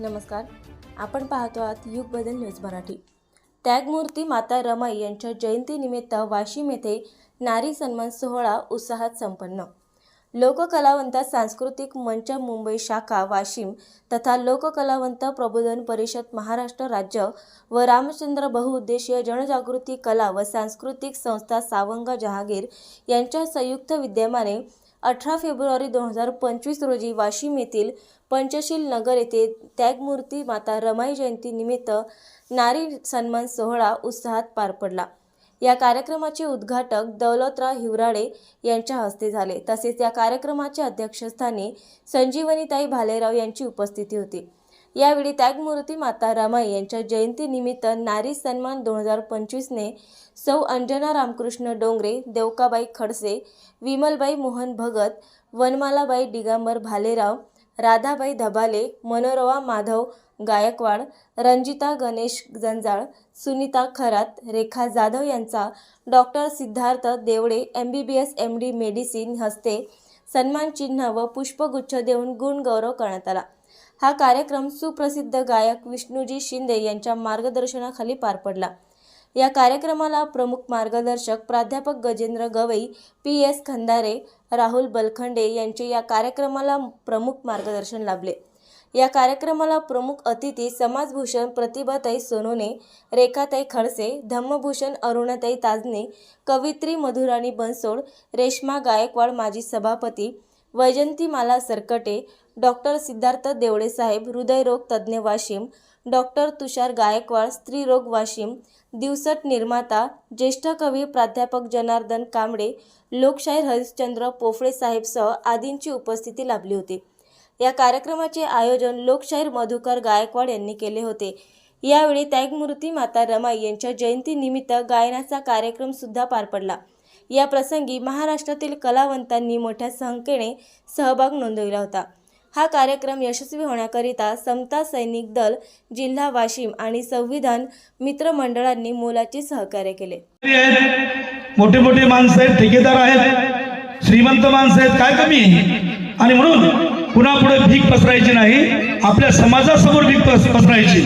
नमस्कार. आपण पाहतो आहात युग बदल न्यूज मराठी. त्यागमूर्ती माता रमाई यांच्या जयंतीनिमित्त वाशिम येथे नारी सन्मान सोहळा उत्साहात संपन्न. लोककलावंत सांस्कृतिक मंच मुंबई शाखा वाशिम तथा लोककलावंत प्रबोधन परिषद महाराष्ट्र राज्य व रामचंद्र बहुउद्देशीय जनजागृती कला व सांस्कृतिक संस्था सावंग जहागीर यांच्या संयुक्त विद्यमाने अठरा फेब्रुवारी दोन हजार पंचवीस रोजी वाशिम येथील पंचशील नगर येथे त्यागमूर्ती माता रमाई जयंतीनिमित्त नारी सन्मान सोहळा उत्साहात पार पडला. या कार्यक्रमाचे उद्घाटक दौलतराव हिवराडे यांच्या हस्ते झाले. तसेच या कार्यक्रमाच्या अध्यक्षस्थानी संजीवनीताई भालेराव यांची उपस्थिती होती. यावेळी त्यागमूर्ती माता रमाई यांच्या जयंतीनिमित्त नारी सन्मान दोन हजार पंचवीसने सौ अंजना रामकृष्ण डोंगरे देवकाबाई खडसे विमलबाई मोहन भगत वनमालाबाई डिगांबर भालेराव राधाबाई धबाले मनोरवा माधव गायकवाड रंजिता गणेश जंजाळ सुनीता खरात रेखा जाधव यांचा doctor Siddharth Devade M B B S M D medicine हस्ते सन्मान चिन्ह व पुष्पगुच्छ देऊन गुणगौरव करण्यात आला. हा कार्यक्रम सुप्रसिद्ध गायक विष्णूजी शिंदे यांच्या मार्गदर्शनाखाली पार पडला. या कार्यक्रमाला प्रमुख मार्गदर्शक प्राध्यापक गजेंद्र गवई पी एस खंदारे राहुल बलखंडे यांचे या कार्यक्रमाला प्रमुख मार्गदर्शन लाभले. या कार्यक्रमाला प्रमुख अतिथी समाजभूषण प्रतिभाताई सोनोने रेखाताई खडसे धम्मभूषण अरुणाताई ताजने कवित्री मधुराणी बनसोड रेश्मा गायकवाड माजी सभापती वैजंतीमाला सरकटे डॉक्टर सिद्धार्थ देवडे साहेब हृदयरोग तज्ज्ञ वाशिम डॉक्टर तुषार गायकवाड स्त्रीरोग वाशिम दिवसट निर्माता ज्येष्ठ कवी प्राध्यापक जनार्दन कांबळे लोकशाहीर हरिश्चंद्र पोफळे साहेबसह आदींची उपस्थिती लाभली होती. या कार्यक्रमाचे आयोजन लोकशाहीर मधुकर गायकवाड यांनी केले होते. यावेळी त्यागमूर्ती माता रमाई यांच्या जयंतीनिमित्त गायनाचा कार्यक्रम सुद्धा पार पडला. या प्रसंगी महाराष्ट्रातील कलावंतांनी मोठ्या संख्येने सहभाग नोंदविला होता. हा कार्यक्रम यशस्वी होण्याकरिता समता सैनिक दल जिल्हा वाशिम आणि संविधान मित्र मंडळांनी मोलाचे सहकार्य केले. आहेत मोठे मोठे माणसं आहेत ठेकेदार आहेत श्रीमंत माणसं आहेत काय कमी आणि म्हणून पुन्हा पुढे भीक पसरायची नाही आपल्या समाजासमोर भीक पसरायची.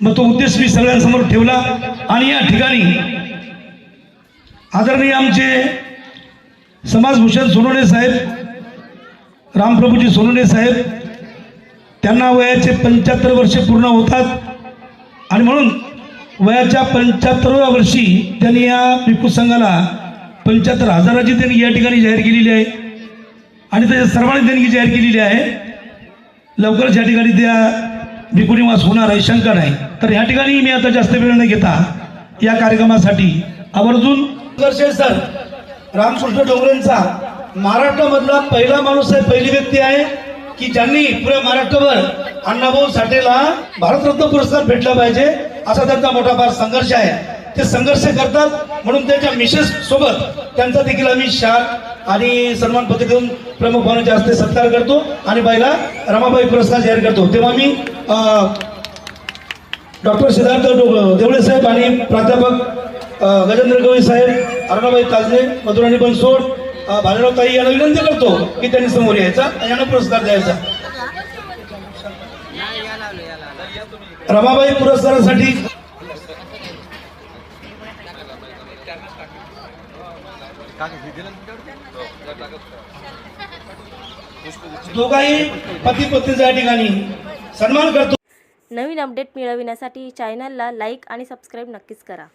मग तो उद्देश मी सगळ्यांसमोर ठेवला आणि या ठिकाणी आदरणीय आमचे समाजभूषण सोनवणे साहेब रामप्रभूजी सोनुने साहेब त्यांना वयाचे पंच्याहत्तर वर्षे पूर्ण होतात. आणि म्हणून वयाच्या पंच्याहत्तराव्या वर्षी त्यांनी या भिकू संघाला पंच्याहत्तर हजाराची देणगी या ठिकाणी जाहीर केलेली आहे. आणि त्याच्या सर्वांनी देणगी जाहीर केलेली आहे. लवकरच या ठिकाणी त्या भिक्खू निवास होणार आहे शंका नाही. तर या ठिकाणी मी आता जास्त वेळ न घेता या कार्यक्रमासाठी आवर्जून सर रामकृष्ण डोंगरेंचा महाराष्ट्रामधला पहिला माणूस आहे पहिली व्यक्ती आहे की ज्यांनी पुऱ्या महाराष्ट्रभर अण्णाभाऊ साठेला भारतरत्न पुरस्कार भेटला पाहिजे असा त्यांचा मोठा फार संघर्ष आहे. ते संघर्ष करतात म्हणून त्यांच्या मिसेस सोबत त्यांचा देखील आम्ही शाल आणि सन्मान पत्र देऊन प्रमुख भावनेच्या हस्ते सत्कार करतो आणि बाईला रमाबाई पुरस्कार जाहीर करतो. तेव्हा मी डॉक्टर सिद्धार्थ डो- देवळे साहेब आणि प्राध्यापक गजेंद्र गवळी साहेब अरुणाबाई ताजने मधुराणी बनसोड भालेराव ताई यांना विनंती करतो की त्यांनी समोर यायचा आणि यांना पुरस्कार द्यायचा. रमाबाई पुरस्कारासाठी दोघाही पती पत्नीच्या ठिकाणी सन्मान करतो. नवीन अपडेट मिळविण्यासाठी चॅनलला लाईक आणि सबस्क्राईब नक्कीच करा.